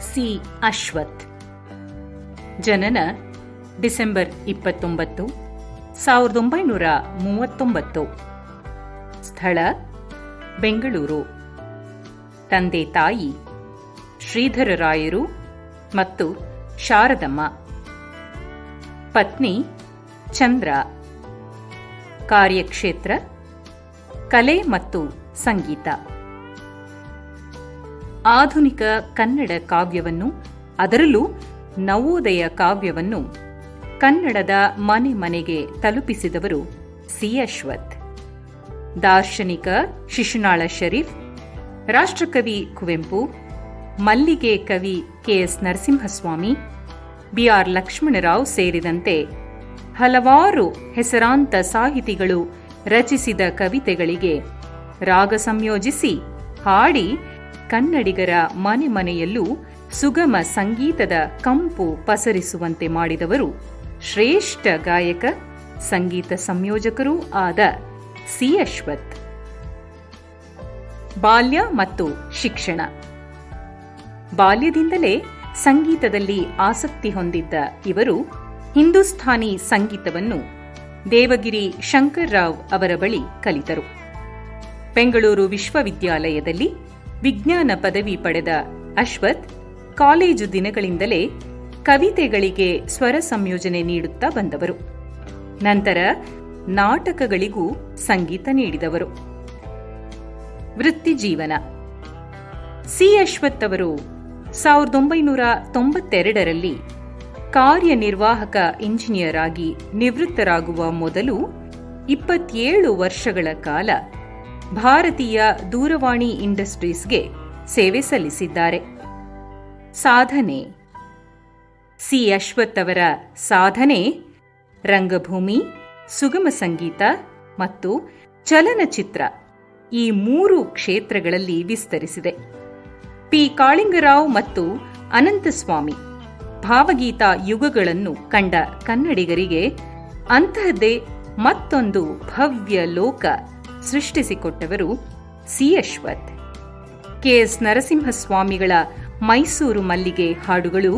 C Ashwath. ಜನನ December ಇಪ್ಪತ್ತೊಂಬತ್ತು, ಸಾವಿರದ ಒಂಬೈನೂರ ಮೂವತ್ತೊಂಬತ್ತು. ಸ್ಥಳ ಬೆಂಗಳೂರು. ತಂದೆ ತಾಯಿ ಶ್ರೀಧರರಾಯರು ಮತ್ತು ಶಾರದಮ್ಮ. ಪತ್ನಿ ಚಂದ್ರ. ಕಾರ್ಯಕ್ಷೇತ್ರ, ಕಲೆ ಮತ್ತು ಸಂಗೀತ. ಆಧುನಿಕ ಕನ್ನಡ ಕಾವ್ಯವನ್ನು, ಅದರಲ್ಲೂ ನವೋದಯ ಕಾವ್ಯವನ್ನು ಕನ್ನಡದ ಮನೆ ಮನೆಗೆ ತಲುಪಿಸಿದವರು ಸಿ ಅಶ್ವಥ್. ದಾರ್ಶನಿಕ ಶಿಶುನಾಳ ಶರೀಫ್, ರಾಷ್ಟ್ರಕವಿ ಕುವೆಂಪು, ಮಲ್ಲಿಗೆ ಕವಿ ಕೆಎಸ್ ನರಸಿಂಹಸ್ವಾಮಿ ಬಿಆರ್ ಲಕ್ಷ್ಮಣರಾವ್ ಸೇರಿದಂತೆ ಹಲವಾರು ಹೆಸರಾಂತ ಸಾಹಿತಿಗಳು ರಚಿಸಿದ ಕವಿತೆಗಳಿಗೆ ರಾಗ ಸಂಯೋಜಿಸಿ ಹಾಡಿ ಕನ್ನಡಿಗರ ಮನೆ ಮನೆಯಲ್ಲೂ ಸುಗಮ ಸಂಗೀತದ ಕಂಪು ಪಸರಿಸುವಂತೆ ಮಾಡಿದವರು ಶ್ರೇಷ್ಠ ಗಾಯಕ, ಸಂಗೀತ ಸಂಯೋಜಕರೂ ಆದ ಸಿ ಅಶ್ವಥ್. ಬಾಲ್ಯ ಮತ್ತು ಶಿಕ್ಷಣ. ಬಾಲ್ಯದಿಂದಲೇ ಸಂಗೀತದಲ್ಲಿ ಆಸಕ್ತಿ ಹೊಂದಿದ್ದ ಇವರು ಹಿಂದೂಸ್ಥಾನಿ ಸಂಗೀತವನ್ನು ದೇವಗಿರಿ ಶಂಕರ್ರಾವ್ ಅವರ ಬಳಿ ಕಲಿತರು. ಬೆಂಗಳೂರು ವಿಶ್ವವಿದ್ಯಾಲಯದಲ್ಲಿ ವಿಜ್ಞಾನ ಪದವಿ ಪಡೆದ ಅಶ್ವಥ್ ಕಾಲೇಜು ದಿನಗಳಿಂದಲೇ ಕವಿತೆಗಳಿಗೆ ಸ್ವರ ಸಂಯೋಜನೆ ನೀಡುತ್ತಾ ಬಂದವರು. ನಂತರ ನಾಟಕಗಳಿಗೂ ಸಂಗೀತ ನೀಡಿದವರು. ವೃತ್ತಿ ಜೀವನ ಸಿ. ಅಶ್ವಥ್ ಅವರು ಸಾವಿರದ ಒಂಬೈನೂರ ತೊಂಬತ್ತೆರಡರಲ್ಲಿ ಕಾರ್ಯನಿರ್ವಾಹಕ ಇಂಜಿನಿಯರ್ ಆಗಿ ನಿವೃತ್ತರಾಗುವ ಮೊದಲು ಇಪ್ಪತ್ತೇಳು ವರ್ಷಗಳ ಕಾಲ ಭಾರತೀಯ ದೂರವಾಣಿ ಇಂಡಸ್ಟ್ರೀಸ್ಗೆ ಸೇವೆ ಸಲ್ಲಿಸಿದ್ದಾರೆ. ಸಾಧನೆ. ಸಿ. ಅಶ್ವಥ್ ಅವರ ಸಾಧನೆ, ರಂಗಭೂಮಿ, ಸುಗಮ ಸಂಗೀತ ಮತ್ತು ಚಲನಚಿತ್ರ ಈ ಮೂರು ಕ್ಷೇತ್ರಗಳಲ್ಲಿ ವಿಸ್ತರಿಸಿದೆ. ಪಿ. ಕಾಳಿಂಗರಾವ್ ಮತ್ತು ಅನಂತಸ್ವಾಮಿ ಭಾವಗೀತ ಯುಗಗಳನ್ನು ಕಂಡ ಕನ್ನಡಿಗರಿಗೆ ಅಂತಹದ್ದೇ ಮತ್ತೊಂದು ಭವ್ಯ ಲೋಕ. ಸೃಷ್ಟಿಸಿಕೊಟ್ಟವರು ಸಿ ಅಶ್ವಥ್ ಕೆಎಸ್ ನರಸಿಂಹಸ್ವಾಮಿಗಳ ಮೈಸೂರು ಮಲ್ಲಿಗೆ ಹಾಡುಗಳು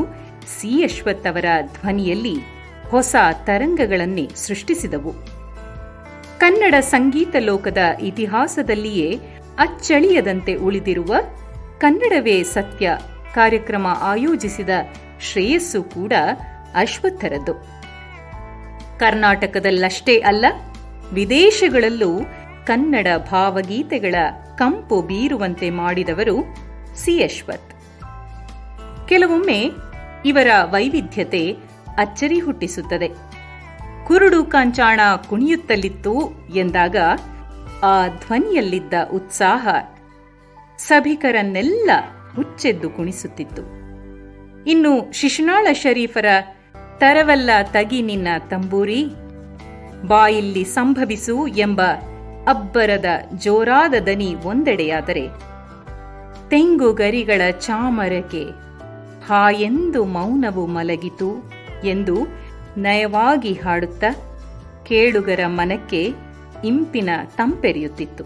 ಸಿ ಅಶ್ವಥ್ ಅವರ ಧ್ವನಿಯಲ್ಲಿ ಹೊಸ ತರಂಗಗಳನ್ನೇ ಸೃಷ್ಟಿಸಿದವು. ಕನ್ನಡ ಸಂಗೀತ ಲೋಕದ ಇತಿಹಾಸದಲ್ಲಿಯೇ ಅಚ್ಚಳಿಯದಂತೆ ಉಳಿದಿರುವ ಕನ್ನಡವೇ ಸತ್ಯ ಕಾರ್ಯಕ್ರಮ ಆಯೋಜಿಸಿದ ಶ್ರೇಯಸ್ಸು ಕೂಡ ಅಶ್ವತ್ಥರದ್ದು ಕರ್ನಾಟಕದಲ್ಲಷ್ಟೇ ಅಲ್ಲ, ವಿದೇಶಗಳಲ್ಲೂ ಕನ್ನಡ ಭಾವಗೀತೆಗಳ ಕಂಪು ಬೀರುವಂತೆ ಮಾಡಿದವರು ಸಿ ಅಶ್ವಥ್ ಕೆಲವೊಮ್ಮೆ ಇವರ ವೈವಿಧ್ಯತೆ ಅಚ್ಚರಿ ಹುಟ್ಟಿಸುತ್ತದೆ. ಕುರುಡು ಕಾಂಚಾಣ ಕುಣಿಯುತ್ತಲಿತ್ತು ಎಂದಾಗ ಆ ಧ್ವನಿಯಲ್ಲಿದ್ದ ಉತ್ಸಾಹ ಸಭಿಕರನ್ನೆಲ್ಲ ಹುಚ್ಚೆದ್ದು ಕುಣಿಸುತ್ತಿತ್ತು. ಇನ್ನು ಶಿಶುನಾಳ ಶರೀಫರ ತರವಲ್ಲ ತಗಿ ನಿನ್ನ ತಂಬೂರಿ, ಬಾಯಿಲ್ಲಿ ಸಂಭವಿಸು ಎಂಬ ಅಬ್ಬರದ ಜೋರಾದ ದನಿ ಒಂದೆಡೆಯಾದರೆ ತೆಂಗು ಗರಿಗಳ ಚಾಮರಕೆ ಹಾಯೆಂದು ಮೌನವು ಮಲಗಿತು ಎಂದು ನಯವಾಗಿ ಹಾಡುತ್ತಾ ಕೇಳುಗರ ಮನಕ್ಕೆ ಇಂಪಿನ ತಂಪೆರೆಯುತ್ತಿತ್ತು.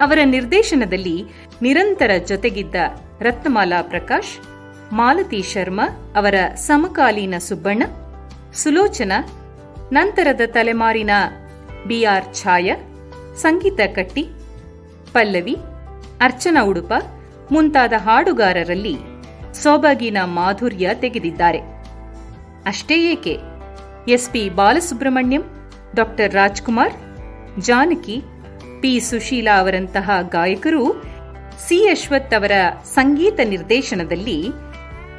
ಅವರ ನಿರ್ದೇಶನದಲ್ಲಿ ನಿರಂತರ ಜೊತೆಗಿದ್ದ ರತ್ನಮಾಲಾ ಪ್ರಕಾಶ್, ಮಾಲತಿ ಶರ್ಮಾ ಅವರ ಸಮಕಾಲೀನ ಸುಬ್ಬಣ್ಣ, ಸುಲೋಚನ, ನಂತರದ ತಲೆಮಾರಿನ ಬಿಆರ್ ಛಾಯ ಸಂಗೀತ ಕಟ್ಟಿ, ಪಲ್ಲವಿ, ಅರ್ಚನಾ ಉಡುಪ ಮುಂತಾದ ಹಾಡುಗಾರರಲ್ಲಿ ಸೊಬಗಿನ ಮಾಧುರ್ಯ ತೆಗೆದಿದ್ದಾರೆ. ಅಷ್ಟೇ ಏಕೆ? S P Balasubrahmanyam, doctor Rajkumar, Janaki, P Susheela ಅವರಂತಹ ಗಾಯಕರು ಸಿ ಅಶ್ವಥ್ ಅವರ ಸಂಗೀತ ನಿರ್ದೇಶನದಲ್ಲಿ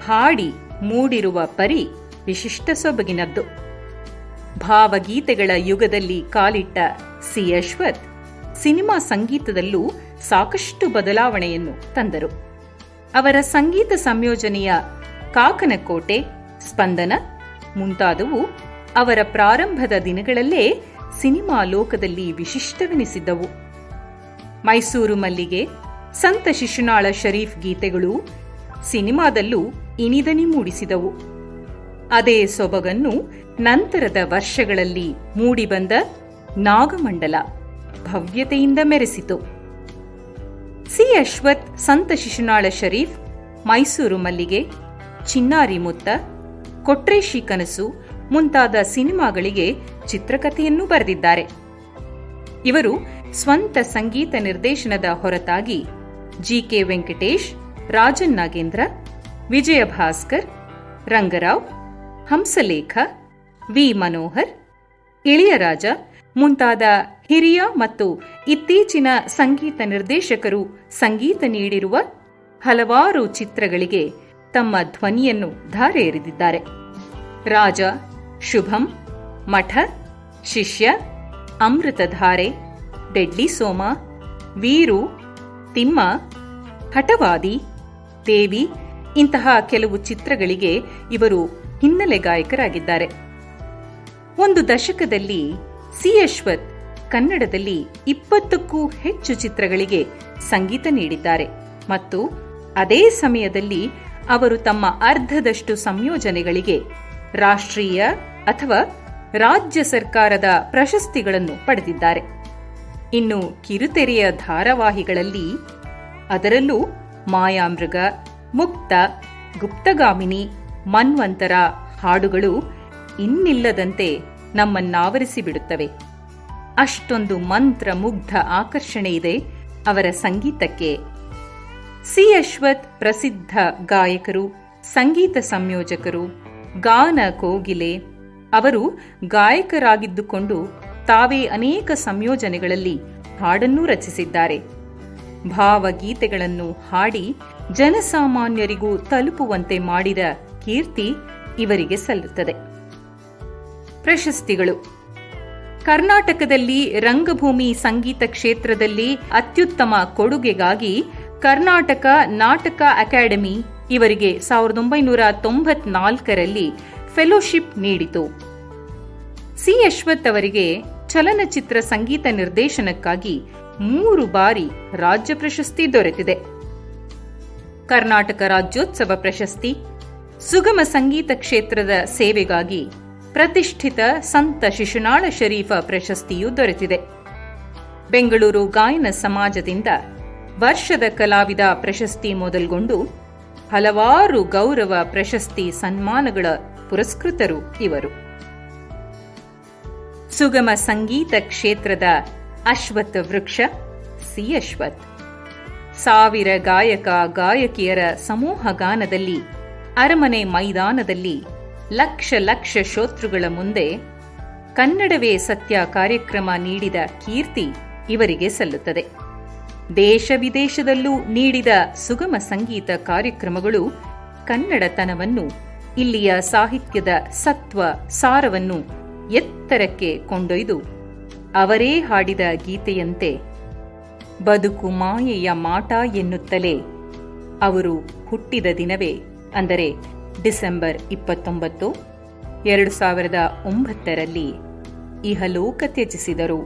ಹಾಡಿ ಮೂಡಿರುವ ಪರಿ ವಿಶಿಷ್ಟ ಸೊಬಗಿನದ್ದು. ಭಾವಗೀತೆಗಳ ಯುಗದಲ್ಲಿ ಕಾಲಿಟ್ಟ ಸಿ. ಅಶ್ವಥ್ ಸಿನಿಮಾ ಸಂಗೀತದಲ್ಲೂ ಸಾಕಷ್ಟು ಬದಲಾವಣೆಯನ್ನು ತಂದರು. ಅವರ ಸಂಗೀತ ಸಂಯೋಜನೆಯ ಕಾಕನಕೋಟೆ, ಸ್ಪಂದನ, ಮುಂತಾದವು ಅವರ ಪ್ರಾರಂಭದ ದಿನಗಳಲ್ಲೇ ಸಿನಿಮಾ ಲೋಕದಲ್ಲಿ ವಿಶಿಷ್ಟವೆನಿಸಿದ್ದವು. ಮೈಸೂರು ಮಲ್ಲಿಗೆ, ಸಂತ ಶಿಶುನಾಳ ಶರೀಫ್ ಗೀತೆಗಳು ಸಿನಿಮಾದಲ್ಲೂ ಇನಿದನಿ ಮೂಡಿಸಿದವು. ಅದೇ ಸೊಬಗನ್ನು ನಂತರದ ವರ್ಷಗಳಲ್ಲಿ ಮೂಡಿಬಂದ ನಾಗಮಂಡಲ ಭವ್ಯತೆಯಿಂದ ಮೆರೆಸಿತು. ಸಿ ಅಶ್ವಥ್, ಸಂತ ಶಿಶುನಾಳ ಶರೀಫ್, ಮೈಸೂರು ಮಲ್ಲಿಗೆ, ಚಿನ್ನಾರಿ ಮುತ್ತ, ಕೊಟ್ರೇಶಿ ಕನಸು ಮುಂತಾದ ಸಿನಿಮಾಗಳಿಗೆ ಚಿತ್ರಕಥೆಯನ್ನು ಬರೆದಿದ್ದಾರೆ. ಇವರು ಸ್ವಂತ ಸಂಗೀತ ನಿರ್ದೇಶನದ ಹೊರತಾಗಿ G K Venkatesh, Rajan Nagendra, Vijaya Bhaskar, Rangarao Hamsalekha, V. Manohar Ilaiyaraaja ಮುಂತಾದ ಹಿರಿಯ ಮತ್ತು ಇತ್ತೀಚಿನ ಸಂಗೀತ ನಿರ್ದೇಶಕರು ಸಂಗೀತ ನೀಡಿರುವ ಹಲವಾರು ಚಿತ್ರಗಳಿಗೆ ತಮ್ಮ ಧ್ವನಿಯನ್ನು ಧಾರೆ ಎರೆದಿದ್ದಾರೆ ರಾಜ, ಶುಭಂ, ಮಠ, ಶಿಷ್ಯ, ಅಮೃತಧಾರೆ, ಡೆಡ್ಲಿ ಸೋಮ, ವೀರು, ತಿಮ್ಮ, ಹಠವಾದಿ, ದೇವಿ, ಇಂತಹ ಕೆಲವು ಚಿತ್ರಗಳಿಗೆ ಇವರು ಹಿನ್ನೆಲೆ ಗಾಯಕರಾಗಿದ್ದಾರೆ. ಒಂದು ದಶಕದಲ್ಲಿ ಸಿ ಅಶ್ವಥ್ ಕನ್ನಡದಲ್ಲಿ ಇಪ್ಪತ್ತಕ್ಕೂ ಹೆಚ್ಚು ಚಿತ್ರಗಳಿಗೆ ಸಂಗೀತ ನೀಡಿದ್ದಾರೆ. ಮತ್ತು ಅದೇ ಸಮಯದಲ್ಲಿ ಅವರು ತಮ್ಮ ಅರ್ಧದಷ್ಟು ಸಂಯೋಜನೆಗಳಿಗೆ ರಾಷ್ಟ್ರೀಯ ಅಥವಾ ರಾಜ್ಯ ಸರ್ಕಾರದ ಪ್ರಶಸ್ತಿಗಳನ್ನು ಪಡೆದಿದ್ದಾರೆ. ಇನ್ನು ಕಿರುತೆರೆಯ ಧಾರಾವಾಹಿಗಳಲ್ಲಿ ಅದರಲ್ಲೂ ಮಾಯಾಮೃಗ, ಮುಕ್ತ, ಗುಪ್ತಗಾಮಿನಿ ಮನ್ವಂತರ ಹಾಡುಗಳು ಇನ್ನಿಲ್ಲದಂತೆ ನಮ್ಮನ್ನಾವರಿಸಿ ಬಿಡುತ್ತವೆ ಅಷ್ಟೊಂದು ಮಂತ್ರ ಮುಗ್ಧ ಆಕರ್ಷಣೆ ಇದೆ ಅವರ ಸಂಗೀತಕ್ಕೆ. ಸಿ. ಅಶ್ವಥ್ ಪ್ರಸಿದ್ಧ ಗಾಯಕರು, ಸಂಗೀತ ಸಂಯೋಜಕರು, ಗಾನ ಕೋಗಿಲೆ, ಅವರು ಗಾಯಕರಾಗಿದ್ದುಕೊಂಡು ತಾವೇ ಅನೇಕ ಸಂಯೋಜನೆಗಳಲ್ಲಿ ಹಾಡನ್ನೂ ರಚಿಸಿದ್ದಾರೆ. ಭಾವಗೀತೆಗಳನ್ನು ಹಾಡಿ ಜನಸಾಮಾನ್ಯರಿಗೂ ತಲುಪುವಂತೆ ಮಾಡಿದ ಕೀರ್ತಿ ಇವರಿಗೆ ಸಲ್ಲುತ್ತದೆ. ಪ್ರಶಸ್ತಿಗಳು. ಕರ್ನಾಟಕದಲ್ಲಿ ರಂಗಭೂಮಿ ಸಂಗೀತ ಕ್ಷೇತ್ರದಲ್ಲಿ ಅತ್ಯುತ್ತಮ ಕೊಡುಗೆಗಾಗಿ ಕರ್ನಾಟಕ ನಾಟಕ ಅಕಾಡೆಮಿ ಇವರಿಗೆ ಸಾವಿರದ ಒಂಬೈನೂರ ತೊಂಬತ್ನಾಲ್ಕರಲ್ಲಿ ಫೆಲೋಶಿಪ್ ನೀಡಿತು. ಸಿ. ಯಶ್ವಥ್ ಅವರಿಗೆ ಚಲನಚಿತ್ರ ಸಂಗೀತ ನಿರ್ದೇಶನಕ್ಕಾಗಿ ಮೂರು ಬಾರಿ ರಾಜ್ಯ ಪ್ರಶಸ್ತಿ ದೊರೆತಿದೆ. ಕರ್ನಾಟಕ ರಾಜ್ಯೋತ್ಸವ ಪ್ರಶಸ್ತಿ ಸುಗಮ ಸಂಗೀತ ಕ್ಷೇತ್ರದ ಸೇವೆಗಾಗಿ ಪ್ರತಿಷ್ಠಿತ ಸಂತ ಶಿಶುನಾಳ ಶರೀಫ ಪ್ರಶಸ್ತಿಯೂ ದೊರೆತಿದೆ. ಬೆಂಗಳೂರು ಗಾಯನ ಸಮಾಜದಿಂದ ವರ್ಷದ ಕಲಾವಿದ ಪ್ರಶಸ್ತಿ ಮೊದಲ್ಗೊಂಡು ಹಲವಾರು ಗೌರವ ಪ್ರಶಸ್ತಿ ಸನ್ಮಾನಗಳ ಪುರಸ್ಕೃತರು ಇವರು. ಸುಗಮ ಸಂಗೀತ ಕ್ಷೇತ್ರದ ಅಶ್ವತ್ ವೃಕ್ಷ, ಸಿ. ಅಶ್ವತ್ ಸಾವಿರ ಗಾಯಕ, ಗಾಯಕಿಯರ ಸಮೂಹ ಗಾನದಲ್ಲಿ ಅರಮನೆ ಮೈದಾನದಲ್ಲಿ ಲಕ್ಷ ಲಕ್ಷ ಶೋತೃಗಳ ಮುಂದೆ ಕನ್ನಡವೇ ಸತ್ಯ ಕಾರ್ಯಕ್ರಮ ನೀಡಿದ ಕೀರ್ತಿ ಇವರಿಗೆ ಸಲ್ಲುತ್ತದೆ. ದೇಶ ವಿದೇಶದಲ್ಲೂ ನೀಡಿದ ಸುಗಮ ಸಂಗೀತ ಕಾರ್ಯಕ್ರಮಗಳು ಕನ್ನಡತನವನ್ನು, ಇಲ್ಲಿಯ ಸಾಹಿತ್ಯದ ಸತ್ವ ಸಾರವನ್ನು ಎತ್ತರಕ್ಕೆ ಕೊಂಡೊಯ್ದು ಅವರೇ ಹಾಡಿದ ಗೀತೆಯಂತೆ, ಬದುಕು ಮಾಯೆಯ ಮಾಟ ಎನ್ನುತ್ತಲೇ ಅವರು ಹುಟ್ಟಿದ ದಿನವೇ ಅಂದರೆ ಡಿಸೆಂಬರ್ ಇಪ್ಪತ್ತೊಂಬತ್ತು ಎರಡು ಸಾವಿರದ ಒಂಬತ್ತರಲ್ಲಿ ಇಹಲೋಕ ತ್ಯಜಿಸಿದರು.